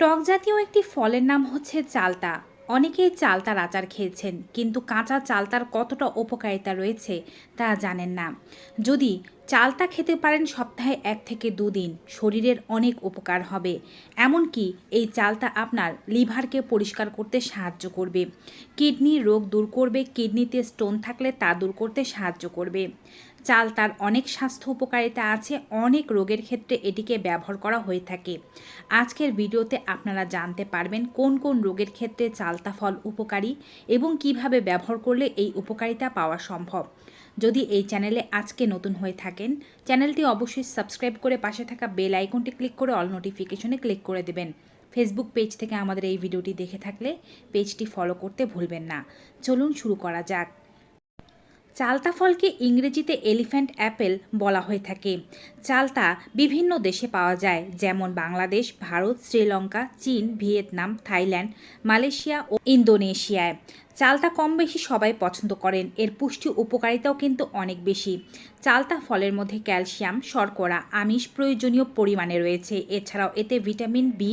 টক জাতীয় একটি ফলের নাম হচ্ছে চালতা। অনেকেই চালতার আচার খেয়েছেন, কিন্তু কাঁচা চালতার কতটা উপকারিতা রয়েছে তা জানেন না। যদি চালতা খেতে পারেন সপ্তাহে এক থেকে দুদিন শরীরের অনেক উপকার হবে। এমনকি এই চালতা আপনার লিভারকে পরিষ্কার করতে সাহায্য করবে। কিডনির রোগ দূর করবে, কিডনিতে স্টোন থাকলে তা দূর করতে সাহায্য করবে। চাল তার অনেক স্বাস্থ্য উপকারিতা আছে, অনেক রোগের ক্ষেত্রে এটিকে ব্যবহার করা হয়ে থাকে। আজকের ভিডিওতে আপনারা জানতে পারবেন কোন কোন রোগের ক্ষেত্রে চালতা ফল উপকারী এবং কীভাবে ব্যবহার করলে এই উপকারিতা পাওয়া সম্ভব। যদি এই চ্যানেলে আজকে নতুন হয়ে থাকেন, চ্যানেলটি অবশ্যই সাবস্ক্রাইব করে পাশে থাকা বেল আইকনটি ক্লিক করে অল নোটিফিকেশনে ক্লিক করে দেবেন। ফেসবুক পেজ থেকে আমাদের এই ভিডিওটি দেখে থাকলে পেজটি ফলো করতে ভুলবেন না। চলুন শুরু করা যাক। চালতা ফলকে ইংরেজিতে এলিফ্যান্ট অ্যাপেল বলা হয়ে থাকে। চালতা বিভিন্ন দেশে পাওয়া যায়, যেমন বাংলাদেশ, ভারত, শ্রীলঙ্কা, চীন, ভিয়েতনাম, থাইল্যান্ড, মালয়েশিয়া ও ইন্দোনেশিয়ায়। চালতা কম বেশি সবাই পছন্দ করেন, এর পুষ্টি উপকারিতাও কিন্তু অনেক বেশি। চালতা ফলের মধ্যে ক্যালসিয়াম, শর্করা, আমিষ প্রয়োজনীয় পরিমাণে রয়েছে। এছাড়াও এতে vitamin B,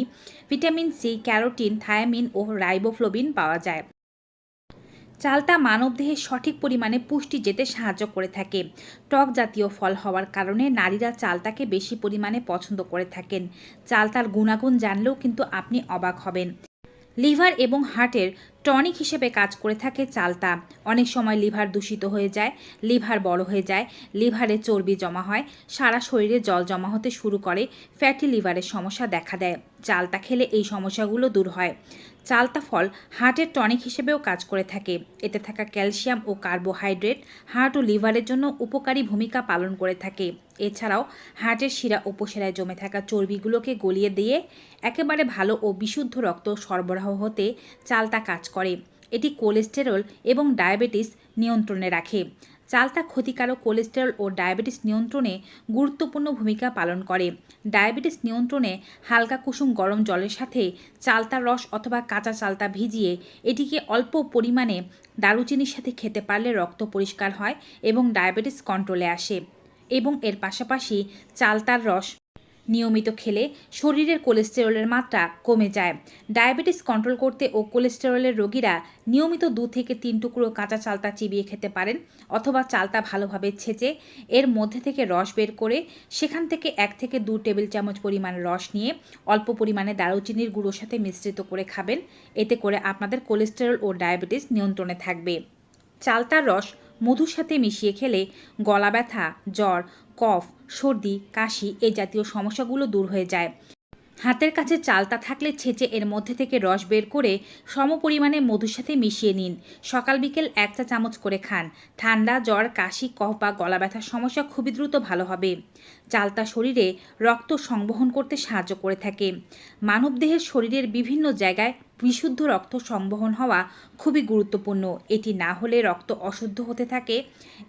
vitamin C, carotene, thiamine ও রাইবোফ্লোবিন পাওয়া যায়। চালতা মানবদেহে সঠিক পরিমাণে পুষ্টি যেতে সাহায্য করে থাকে। টক জাতীয় ফল হওয়ার কারণে নারীরা চালতাকে বেশি পরিমাণে পছন্দ করে থাকেন। চালতার গুণাগুণ জানলেও কিন্তু আপনি অবাক হবেন। লিভার এবং হার্টের টনিক হিসেবে কাজ করে থাকে চালতা। অনেক সময় লিভার দূষিত হয়ে যায়, লিভার বড় হয়ে যায়, লিভারে চর্বি জমা হয়, সারা শরীরে জল জমা হতে শুরু করে, ফ্যাটি লিভারের সমস্যা দেখা দেয়। চালতা খেলে এই সমস্যাগুলো দূর হয়। চালতা ফল হার্টের টনিক হিসেবেও কাজ করে থাকে। এতে থাকা ক্যালসিয়াম ও কার্বোহাইড্রেট হার্ট ও লিভারের জন্য উপকারী ভূমিকা পালন করে থাকে। এছাড়াও হার্টের শিরা উপশিরায় জমে থাকা চর্বিগুলোকে গলিয়ে দিয়ে একেবারে ভালো ও বিশুদ্ধ রক্ত সরবরাহ হতে চালতা কাজ করে। এটি কোলেস্টেরল এবং ডায়াবেটিস নিয়ন্ত্রণে রাখে। চালতা ক্ষতিকারক কোলেস্টেরল ও ডায়াবেটিস নিয়ন্ত্রণে গুরুত্বপূর্ণ ভূমিকা পালন করে। ডায়াবেটিস নিয়ন্ত্রণে হালকা কুসুম গরম জলের সাথে চালতার রস অথবা কাঁচা চালতা ভিজিয়ে এটিকে অল্প পরিমাণে দারুচিনির সাথে খেতে পারলে রক্ত পরিষ্কার হয় এবং ডায়াবেটিস কন্ট্রোলে আসে। এবং এর পাশাপাশি চালতার রস। নিয়মিত খেলে শরীরের কোলেস্টেরলের মাত্রা কমে যায়। ডায়াবেটিস কন্ট্রোল করতে ও কোলেস্টেরলের রোগীরা নিয়মিত দু থেকে তিন টুকরো কাঁচা চালতা চিবিয়ে খেতে পারেন অথবা চালতা ভালোভাবে ছেঁচে এর মধ্যে থেকে রস বের করে সেখান থেকে এক থেকে দু টেবিল চামচ পরিমাণ রস নিয়ে অল্প পরিমাণে দারুচিনির গুঁড়োর সাথে মিশ্রিত করে খাবেন। এতে করে আপনাদের কোলেস্টেরল ও ডায়াবেটিস নিয়ন্ত্রণে থাকবে। চালতার রস মধুর সাথে মিশিয়ে খেলে গলা ব্যথা, জ্বর, কফ, সর্দি, কাশি এই জাতীয় সমস্যাগুলো দূর হয়ে যায়। হাতের কাছে চালতা থাকলে ছেঁচে এর মধ্যে থেকে রস বের করে সম পরিমাণে মধুর সাথে মিশিয়ে নিন। সকাল বিকেল এক চা চামচ করে খান। ঠান্ডা, জ্বর, কাশি, কফ বা গলা ব্যথার সমস্যা খুবই দ্রুত ভালো হবে। চালতা শরীরে রক্ত সংবহন করতে সাহায্য করে থাকে। মানবদেহের শরীরের বিভিন্ন জায়গায় বিশুদ্ধ রক্ত সংবহন হওয়া খুবই গুরুত্বপূর্ণ। এটি না হলে রক্ত অশুদ্ধ হতে থাকে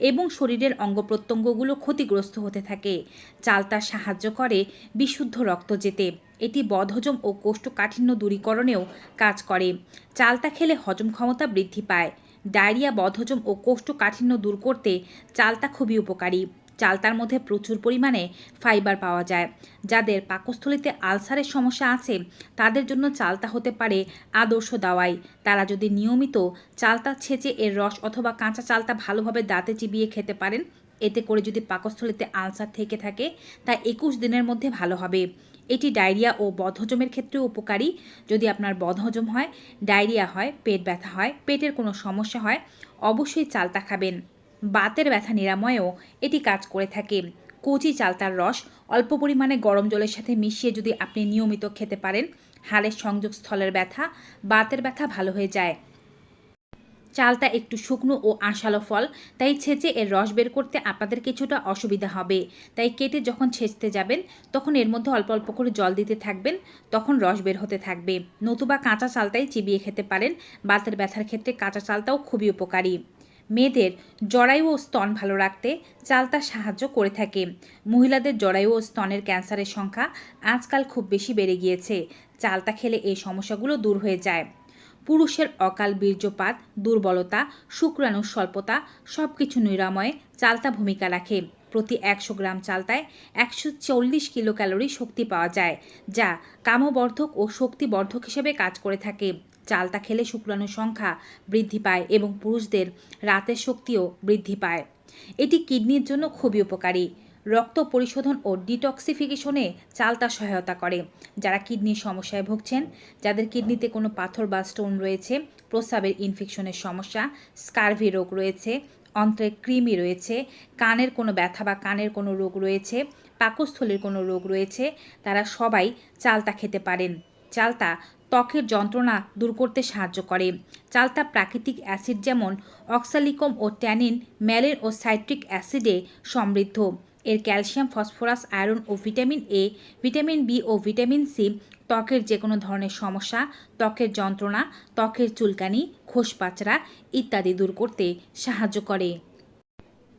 এবং শরীরের অঙ্গ প্রত্যঙ্গগুলো ক্ষতিগ্রস্ত হতে থাকে। চালতা সাহায্য করে বিশুদ্ধ রক্ত যেতে। এটি বদহজম ও কোষ্ঠকাঠিন্য দূরীকরণেও কাজ করে। চালতা খেলে হজম ক্ষমতা বৃদ্ধি পায়। ডায়রিয়া, বদহজম ও কোষ্ঠকাঠিন্য দূর করতে চালতা খুবই উপকারী। চালতার মধ্যে প্রচুর পরিমাণে ফাইবার পাওয়া যায়। যাদের পাকস্থলিতে আলসারের সমস্যা আছে, তাদের জন্য চালতা হতে পারে আদর্শ দাওয়াই। তারা যদি নিয়মিত চালতা ছেঁচে এর রস অথবা কাঁচা চালতা ভালোভাবে দাঁতে চিবিয়ে খেতে পারেন, এতে করে যদি পাকস্থলিতে আলসার থেকে থাকে, তা একুশ দিনের মধ্যে ভালো হবে। এটি ডায়রিয়া ও বদহজমের ক্ষেত্রেও উপকারী। যদি আপনার বদহজম হয়, ডায়রিয়া হয়, পেট ব্যথা হয়, পেটের কোনো সমস্যা হয়, অবশ্যই চালতা খাবেন। বাতের ব্যথা নিরাময়েও এটি কাজ করে থাকে। কচি চালতার রস, অল্প পরিমাণে গরম জলের সাথে মিশিয়ে যদি আপনি নিয়মিত খেতে পারেন, হাড়ের সংযোগস্থলের ব্যথা, বাতের ব্যথা ভালো হয়ে যায়। চালটা একটু শুকনো ও আঁশালো ফল, তাই ছেঁচে এর রস বের করতে আপনাদের কিছুটা অসুবিধা হবে। তাই কেটে যখন ছেঁচতে যাবেন, তখন এর মধ্যে অল্প অল্প করে জল দিতে থাকবেন, তখন রস বের হতে থাকবে। নতুবা কাঁচা চালটাই চিবিয়ে খেতে পারেন। বাতের ব্যথার ক্ষেত্রে কাঁচা চালটাও খুবই উপকারী। মেয়েদের জরায়ু ও স্তন ভালো রাখতে চালতা সাহায্য করে থাকে। মহিলাদের জরায়ু ও স্তনের ক্যান্সারের সংখ্যা আজকাল খুব বেশি বেড়ে গিয়েছে। চালতা খেলে এই সমস্যাগুলো দূর হয়ে যায়। পুরুষের অকাল বীর্যপাত, দুর্বলতা, শুক্রাণুর স্বল্পতা সব কিছু নিরাময়ে চালতা ভূমিকা রাখে। প্রতি একশো গ্রাম চালতায় একশো চল্লিশ কিলো ক্যালোরি শক্তি পাওয়া যায়, যা কামবর্ধক ও শক্তিবর্ধক হিসেবে কাজ করে থাকে। চালতা খেলে শুক্রাণুর সংখ্যা বৃদ্ধি পায় এবং পুরুষদের রাতের শক্তিও বৃদ্ধি পায়। এটি কিডনির জন্য খুবই উপকারী। রক্ত পরিশোধন ও ডিটক্সিফিকেশনে চালতা সহায়তা করে। যারা কিডনির সমস্যায় ভুগছেন, যাদের কিডনিতে কোনো পাথর বা স্টোন রয়েছে, প্রস্রাবের ইনফেকশনের সমস্যা, স্কারভি রোগ রয়েছে অন্ত্রে কৃমি রয়েছে, কানের কোনো ব্যথা বা কানের কোনো রোগ রয়েছে, পাকস্থলীর কোনো রোগ রয়েছে, তারা সবাই চালতা খেতে পারেন। চালতা ত্বকের যন্ত্রণা দূর করতে সাহায্য করে। চালতা প্রাকৃতিক অ্যাসিড যেমন অক্সালিকম ও ট্যানিন, ম্যালের ও সাইট্রিক অ্যাসিডে সমৃদ্ধ। এর ক্যালসিয়াম, ফসফরাস, আয়রন ও ভিটামিন এ ভিটামিন বি ও ভিটামিন সি ত্বকের যে কোনো ধরনের সমস্যা, ত্বকের যন্ত্রণা, ত্বকের চুলকানি খোসপাচড়া ইত্যাদি দূর করতে সাহায্য করে।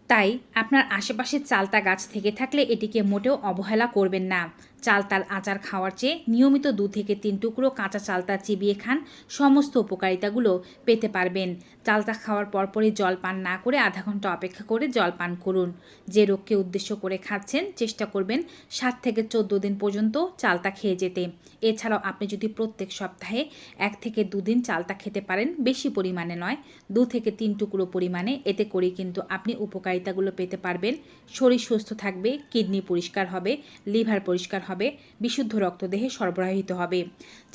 তাই আপনার আশেপাশে চালতা গাছ থেকে থাকলে এটিকে মোটেও অবহেলা করবেন না। চালতার আচার খাওয়ার চেয়ে নিয়মিত দু থেকে তিন টুকরো কাঁচা চালতা চিবিয়ে খান, সমস্ত উপকারিতাগুলো পেতে পারবেন। চালতা খাওয়ার পরপরই জল পান না করে আধা ঘণ্টা অপেক্ষা করে জল পান করুন। যে রোগকে উদ্দেশ্য করে খাচ্ছেন, চেষ্টা করবেন সাত থেকে চোদ্দ দিন পর্যন্ত চালতা খেয়ে যেতে। এছাড়াও আপনি যদি প্রত্যেক সপ্তাহে এক থেকে দুদিন চালতা খেতে পারেন, বেশি পরিমাণে নয়, দু থেকে তিন টুকরো পরিমাণে। এতে করে কিন্তু আপনি উপকারিতাগুলো পেতে পারবেন। শরীর সুস্থ থাকবে, কিডনি পরিষ্কার হবে, লিভার পরিষ্কার হবে। বিশুদ্ধ রক্ত দেহে সরবরাহিত হবে।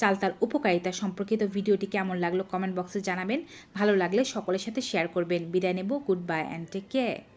চাল তার উপকারিতা সম্পর্কিত ভিডিওটি কেমন লাগল কমেন্ট বক্সে জানাবেন। ভালো লাগলে সকলের সাথে শেয়ার করবেন। বিদায় নেব, good bye, and take care.